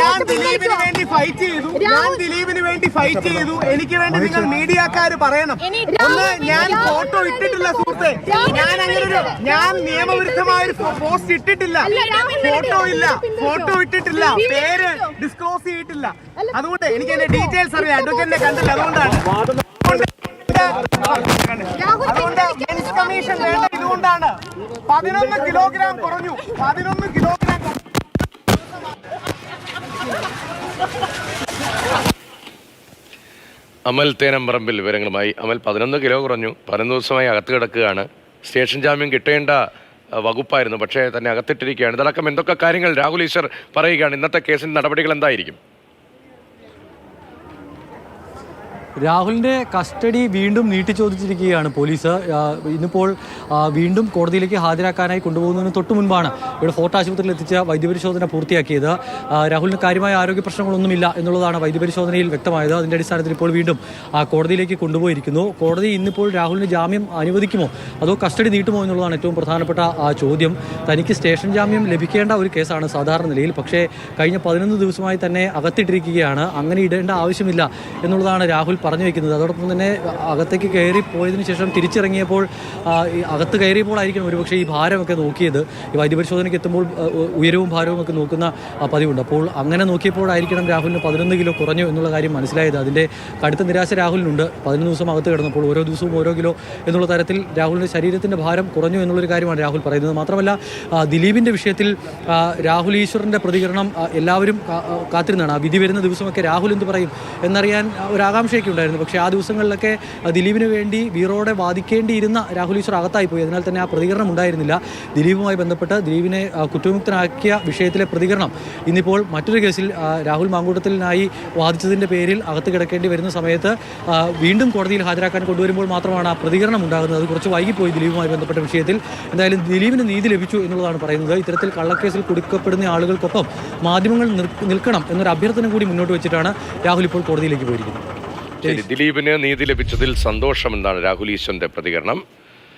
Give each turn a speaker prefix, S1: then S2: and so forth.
S1: ഞാൻ ദിലീപിന് വേണ്ടി ഫൈറ്റ് ചെയ്തു. ഞാൻ ദിലീപിന് വേണ്ടി ഫൈറ്റ് ചെയ്തു. എനിക്ക് വേണ്ടി നിങ്ങൾ മീഡിയക്കാര് പറയണം. ഒന്ന് ഞാൻ ഫോട്ടോ ഇട്ടിട്ടില്ല സുഹൃത്തെ. ഞാൻ അങ്ങനെ ഞാൻ നിയമവിരുദ്ധമായ ഒരു പോസ്റ്റ് ഇട്ടിട്ടില്ല.
S2: അല്ല,
S1: ഫോട്ടോ ഇല്ല. ഫോട്ടോ ഇട്ടിട്ടില്ല. പേര് ഡിസ്ക്ലോസ് ചെയ്തിട്ടില്ല. അതുകൊണ്ട് എനിക്ക് എന്റെ ഡീറ്റെയിൽസ് അറിയാം. അഡ്വക്കേറ്റിനെ കണ്ടില്ല. അതുകൊണ്ടാണ്. അതുകൊണ്ട് മെൻസ് കമ്മീഷൻ വേണ്ട. ഇതുകൊണ്ടാണ് പതിനൊന്ന് കിലോഗ്രാം കുറഞ്ഞു. പതിനൊന്ന് കിലോഗ്രാം കുറഞ്ഞു.
S3: അമൽ തേനമ്പറമ്പിൽ വിവരങ്ങളുമായി. അമൽ പതിനൊന്ന് കിലോ കുറഞ്ഞു. പതിനൊന്ന് ദിവസമായി അകത്ത് കിടക്കുകയാണ്. സ്റ്റേഷൻ ജാമ്യം കിട്ടേണ്ട വകുപ്പായിരുന്നു. പക്ഷേ തന്നെ അകത്തിട്ടിരിക്കുകയാണ്. ഇതടക്കം എന്തൊക്കെ കാര്യങ്ങൾ രാഹുൽ ഈശ്വർ പറയുകയാണ്? ഇന്നത്തെ കേസിന്റെ നടപടികൾ എന്തായിരിക്കും?
S4: രാഹുലിന്റെ കസ്റ്റഡി വീണ്ടും നീട്ടി ചോദിച്ചിരിക്കുകയാണ് പോലീസ്. ഇന്നിപ്പോൾ വീണ്ടും കോടതിയിലേക്ക് ഹാജരാക്കാനായി കൊണ്ടുപോകുന്നതിന് തൊട്ടു മുൻപാണ് ഇവിടെ ഫോർട്ട് ആശുപത്രിയിൽ എത്തിച്ച വൈദ്യപരിശോധന പൂർത്തിയാക്കിയത്. രാഹുലിന് കാര്യമായ ആരോഗ്യ പ്രശ്നങ്ങളൊന്നുമില്ല എന്നുള്ളതാണ് വൈദ്യപരിശോധനയിൽ വ്യക്തമായത്. അതിന്റെ അടിസ്ഥാനത്തിൽ ഇപ്പോൾ വീണ്ടും കോടതിയിലേക്ക് കൊണ്ടുപോയിരിക്കുന്നു. കോടതി ഇന്നിപ്പോൾ രാഹുലിന് ജാമ്യം അനുവദിക്കുമോ? അതോ കസ്റ്റഡി നീട്ടുമോ എന്നുള്ളതാണ് ഏറ്റവും പ്രധാനപ്പെട്ട ചോദ്യം. തനിക്ക് സ്റ്റേഷൻ ജാമ്യം ലഭിക്കേണ്ട ഒരു കേസാണ് സാധാരണ നിലയിൽ. പക്ഷേ കഴിഞ്ഞ പതിനൊന്ന് ദിവസമായി തന്നെ അകത്തിട്ടിരിക്കുകയാണ്. അങ്ങനെ ഇടേണ്ട ആവശ്യമില്ല എന്നുള്ളതാണ് രാഹുൽ പറഞ്ഞു വെക്കുന്നത് അതോടൊപ്പം തന്നെ അകത്തേക്ക് കയറി പോയതിനു ശേഷം തിരിച്ചിറങ്ങിയപ്പോൾ അകത്ത് കയറിയപ്പോഴായിരിക്കും ഒരുപക്ഷെ ഈ ഭാരമൊക്കെ നോക്കിയത്. ഈ വൈദ്യപരിശോധനയ്ക്ക് എത്തുമ്പോൾ ഉയരവും ഭാരവും ഒക്കെ നോക്കുന്ന പതിവുണ്ട്. അപ്പോൾ അങ്ങനെ നോക്കിയപ്പോഴായിരിക്കണം രാഹുലിന് പതിനൊന്ന് കിലോ കുറഞ്ഞു എന്നുള്ള കാര്യം മനസ്സിലായത്. അതിന്റെ കടുത്ത നിരാശ രാഹുലിനുണ്ട്. പതിനൊന്ന് ദിവസം അകത്ത് കിടന്നപ്പോൾ ഓരോ ദിവസവും ഓരോ കിലോ എന്നുള്ള തരത്തിൽ രാഹുലിന്റെ ശരീരത്തിന്റെ ഭാരം കുറഞ്ഞു എന്നുള്ളൊരു കാര്യമാണ് രാഹുൽ പറയുന്നത്. മാത്രമല്ല ദിലീപിന്റെ വിഷയത്തിൽ രാഹുൽ ഈശ്വറിന്റെ പ്രതികരണം എല്ലാവരും കാത്തിരുന്നാണ്. ആ വിധി വരുന്ന ദിവസമൊക്കെ രാഹുൽ എന്ത് പറയും എന്നറിയാൻ ഒരു ആകാംക്ഷയൊക്കെ ഉണ്ടായിരുന്നു. പക്ഷേ ആ ദിവസങ്ങളിലൊക്കെ ദിലീപിന് വേണ്ടി വീറോടെ വാദിക്കേണ്ടിയിരുന്ന രാഹുൽ ഈശ്വർ അകത്തായി പോയി അതിനാൽ തന്നെ ആ പ്രതികരണം ഉണ്ടായിരുന്നില്ല. ദിലീപുമായി ബന്ധപ്പെട്ട് ദിലീപിനെ കുറ്റവിമുക്തനാക്കിയ വിഷയത്തിലെ പ്രതികരണം ഇന്നിപ്പോൾ മറ്റൊരു കേസിൽ രാഹുൽ മാങ്കൂട്ടത്തിനായി വാദിച്ചതിന്റെ പേരിൽ അകത്ത് കിടക്കേണ്ടി വരുന്ന സമയത്ത് വീണ്ടും കോടതിയിൽ ഹാജരാക്കാൻ കൊണ്ടുവരുമ്പോൾ മാത്രമാണ് ആ പ്രതികരണം ഉണ്ടാകുന്നത്. അത് കുറച്ച് വൈകിപ്പോയി ദിലീപുമായി ബന്ധപ്പെട്ട വിഷയത്തിൽ. എന്തായാലും ദിലീപിന് നീതി ലഭിച്ചു എന്നുള്ളതാണ് പറയുന്നത്. ഇത്തരത്തിൽ കള്ളക്കേസിൽ കുടുക്കപ്പെടുന്ന ആളുകൾക്കൊപ്പം മാധ്യമങ്ങൾ നിൽക്കണം എന്നൊരു അഭ്യർത്ഥന കൂടി മുന്നോട്ട് വെച്ചിട്ടാണ് രാഹുൽ ഇപ്പോൾ കോടതിയിലേക്ക് പോയിരിക്കുന്നത്.
S3: ശരി ദിലീപിന് നീതി ലഭിച്ചതിൽ സന്തോഷമെന്നാണ് രാഹുൽ ഈശ്വറിന്റെ പ്രതികരണം.